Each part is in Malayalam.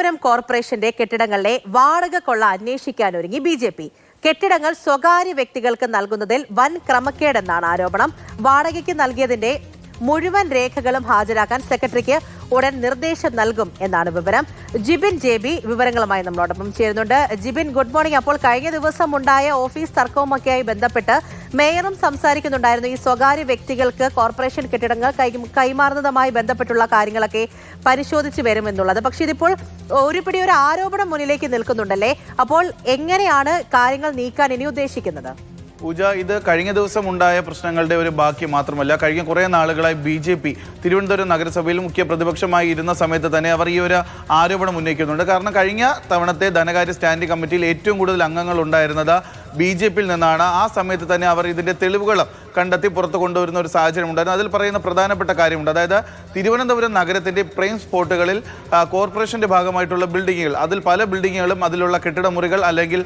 തിരുവനന്തപുരം കോർപ്പറേഷന്റെ കെട്ടിടങ്ങളിലെ വാടക കൊള്ള അന്വേഷിക്കാൻ ഒരുങ്ങി ബി ജെ പി. കെട്ടിടങ്ങൾ സ്വകാര്യ വ്യക്തികൾക്ക് നൽകുന്നതിൽ വൻ ക്രമക്കേടെന്നാണ് ആരോപണം. വാടകയ്ക്ക് നൽകിയതിന്റെ മുഴുവൻ രേഖകളും ഹാജരാക്കാൻ സെക്രട്ടറിക്ക് ഉടൻ നിർദ്ദേശം നൽകും എന്നാണ് വിവരം. ജിബിൻ ജെ ബി വിവരങ്ങളുമായി നമ്മളോടൊപ്പം ചേരുന്നുണ്ട്. Jibin good morning. അപ്പോൾ കഴിഞ്ഞ ദിവസം ഉണ്ടായ ഓഫീസ് തർക്കവുമൊക്കെയായി ബന്ധപ്പെട്ട് മേയറും സംസാരിക്കുന്നുണ്ടായിരുന്നു. ഈ സ്വകാര്യ വ്യക്തികൾക്ക് കോർപ്പറേഷൻ കെട്ടിടങ്ങൾ കൈമാറുന്നതുമായി ബന്ധപ്പെട്ടുള്ള കാര്യങ്ങളൊക്കെ പരിശോധിച്ചു വരുമെന്നുള്ളത്. പക്ഷേ ഇതിപ്പോൾ ഒരുപിടി ഒരു ആരോപണം മുന്നിലേക്ക് നിൽക്കുന്നുണ്ടല്ലേ? അപ്പോൾ എങ്ങനെയാണ് കാര്യങ്ങൾ നീക്കാൻ ഇനി ഉദ്ദേശിക്കുന്നത്? പൂജ ഇത് കഴിഞ്ഞ ദിവസം ഉണ്ടായ പ്രശ്നങ്ങളുടെ ഒരു ബാക്കി മാത്രമല്ല. കഴിഞ്ഞ കുറേ നാളുകളായി ബി ജെ പി തിരുവനന്തപുരം നഗരസഭയിൽ മുഖ്യ പ്രതിപക്ഷമായി ഇരുന്ന സമയത്ത് തന്നെ അവർ ഈ ഒരു ആരോപണം ഉന്നയിക്കുന്നുണ്ട്. കാരണം കഴിഞ്ഞ തവണത്തെ ധനകാര്യ സ്റ്റാൻഡിംഗ് കമ്മിറ്റിയിൽ ഏറ്റവും കൂടുതൽ അംഗങ്ങൾ ഉണ്ടായിരുന്നത് ബി ജെ പിയിൽ നിന്നാണ്. ആ സമയത്ത് തന്നെ അവർ ഇതിന്റെ തെളിവുകൾ കണ്ടെത്തി പുറത്തു കൊണ്ടുവരുന്ന ഒരു സാഹചര്യം ഉണ്ടായിരുന്നു. അതിൽ പറയുന്ന പ്രധാനപ്പെട്ട കാര്യമുണ്ട്. അതായത് തിരുവനന്തപുരം നഗരത്തിന്റെ പ്രൈം സ്പോട്ടുകളിൽ കോർപ്പറേഷന്റെ ഭാഗമായിട്ടുള്ള ബിൽഡിങ്ങുകൾ അതിൽ പല ബിൽഡിങ്ങുകളും അതിലുള്ള കെട്ടിടമുറികൾ അല്ലെങ്കിൽ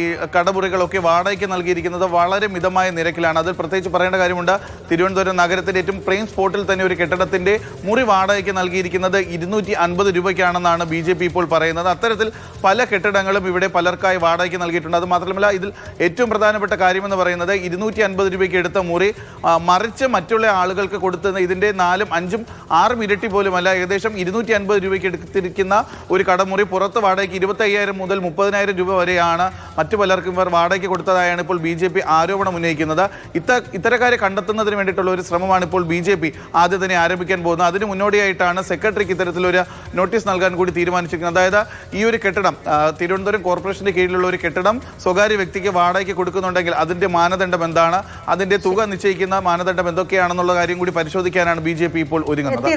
ഈ കടമുറികളൊക്കെ വാടകയ്ക്ക് നൽകിയിരിക്കുന്നത് വളരെ മിതമായ നിരക്കിലാണ്. അതിൽ പ്രത്യേകിച്ച് പറയേണ്ട കാര്യമുണ്ട്. തിരുവനന്തപുരം നഗരത്തിന്റെ ഏറ്റവും പ്രെയിം സ്പോട്ടിൽ തന്നെ ഒരു കെട്ടിടത്തിന്റെ മുറി വാടകയ്ക്ക് നൽകിയിരിക്കുന്നത് ഇരുന്നൂറ്റി അൻപത് രൂപയ്ക്കാണെന്നാണ് ബി ജെ പി ഇപ്പോൾ പറയുന്നത്. അത്തരത്തിൽ പല കെട്ടിടങ്ങളും ഇവിടെ പലർക്കായി വാടകയ്ക്ക് നൽകിയിട്ടുണ്ട്. അത് മാത്രമല്ല ഇതിൽ ഏറ്റവും പ്രധാനപ്പെട്ട കാര്യമെന്ന് പറയുന്നത് ഇരുന്നൂറ്റി അൻപത് രൂപയ്ക്ക് എടുത്ത മുറി മറിച്ച് മറ്റുള്ള ആളുകൾക്ക് കൊടുത്തുന്ന ഇതിന്റെ നാലും അഞ്ചും ആറും ഇരട്ടി പോലുമല്ല. ഏകദേശം ഇരുന്നൂറ്റി അൻപത് രൂപയ്ക്ക് എടുത്തിരിക്കുന്ന ഒരു കടമുറി പുറത്ത് വാടകയ്ക്ക് ഇരുപത്തയ്യായിരം മുതൽ മുപ്പതിനായിരം രൂപ വരെയാണ് മറ്റു പലർക്കും ഇവർ വാടകയ്ക്ക് കൊടുത്തതായാണ് ഇപ്പോൾ ബി ജെ പി ആരോപണം ഉന്നയിക്കുന്നത്. ഇത്ത ഇത്തരക്കാരെ കണ്ടെത്തുന്നതിന് വേണ്ടിയിട്ടുള്ള ഒരു ശ്രമമാണ് ഇപ്പോൾ ബി ജെ പി ആദ്യം തന്നെ ആരംഭിക്കാൻ പോകുന്നത്. അതിന് മുന്നോടിയായിട്ടാണ് സെക്രട്ടറിക്ക് ഇത്തരത്തിലൊരു നോട്ടീസ് നൽകാൻ കൂടി തീരുമാനിച്ചിരിക്കുന്നത്. അതായത് ഈ ഒരു കെട്ടിടം തിരുവനന്തപുരം കോർപ്പറേഷന്റെ കീഴിലുള്ള ഒരു കെട്ടിടം സ്വകാര്യ വ്യക്തിക്ക് വാടകയ്ക്ക് കൊടുക്കുന്നുണ്ടെങ്കിൽ അതിന്റെ മാനദണ്ഡം എന്താണ്? അതിന്റെ തുക നിശ്ചയിക്കുന്ന മാനദണ്ഡം എന്തൊക്കെയാണെന്നുള്ള കാര്യം കൂടി പരിശോധിക്കാനാണ് ബി ഇപ്പോൾ ഒരുങ്ങുന്നത്.